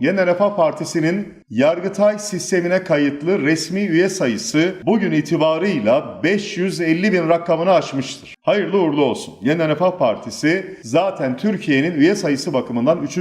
Yeni Refah Partisi'nin Yargıtay sistemine kayıtlı resmi üye sayısı bugün itibarıyla 550 bin rakamını aşmıştır. Hayırlı uğurlu olsun. Yeni Refah Partisi zaten Türkiye'nin üye sayısı bakımından 3.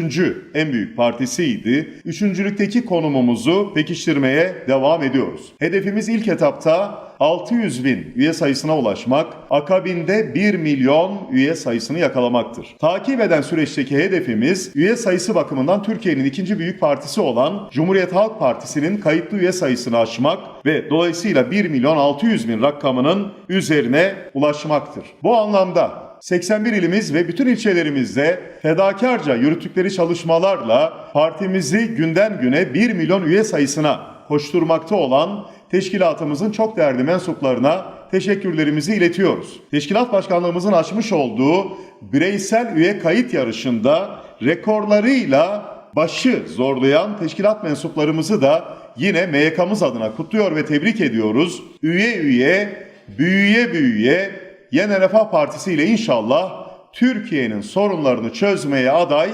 en büyük partisiydi. Üçüncülükteki konumumuzu pekiştirmeye devam ediyoruz. Hedefimiz ilk etapta 600 bin üye sayısına ulaşmak, akabinde 1 milyon üye sayısını yakalamaktır. Takip eden süreçteki hedefimiz üye sayısı bakımından Türkiye'nin ikinci büyük partisi olan Cumhuriyet Halk Partisi'nin kayıtlı üye sayısını aşmak ve dolayısıyla 1 milyon 600 bin rakamının üzerine ulaşmaktır. Bu anlamda 81 ilimiz ve bütün ilçelerimizde fedakarca yürüttükleri çalışmalarla partimizi günden güne 1 milyon üye sayısına koşturmakta olan teşkilatımızın çok değerli mensuplarına teşekkürlerimizi iletiyoruz. Teşkilat başkanlığımızın açmış olduğu bireysel üye kayıt yarışında rekorlarıyla başı zorlayan teşkilat mensuplarımızı da yine MYK'mız adına kutluyor ve tebrik ediyoruz. Üye üye, büyüye büyüye Yeni Refah Partisi ile inşallah Türkiye'nin sorunlarını çözmeye aday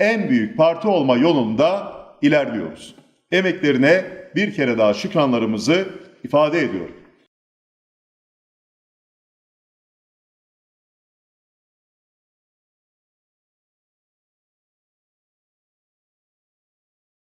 en büyük parti olma yolunda ilerliyoruz. Emeklerine bir kere daha şükranlarımızı ifade ediyorum.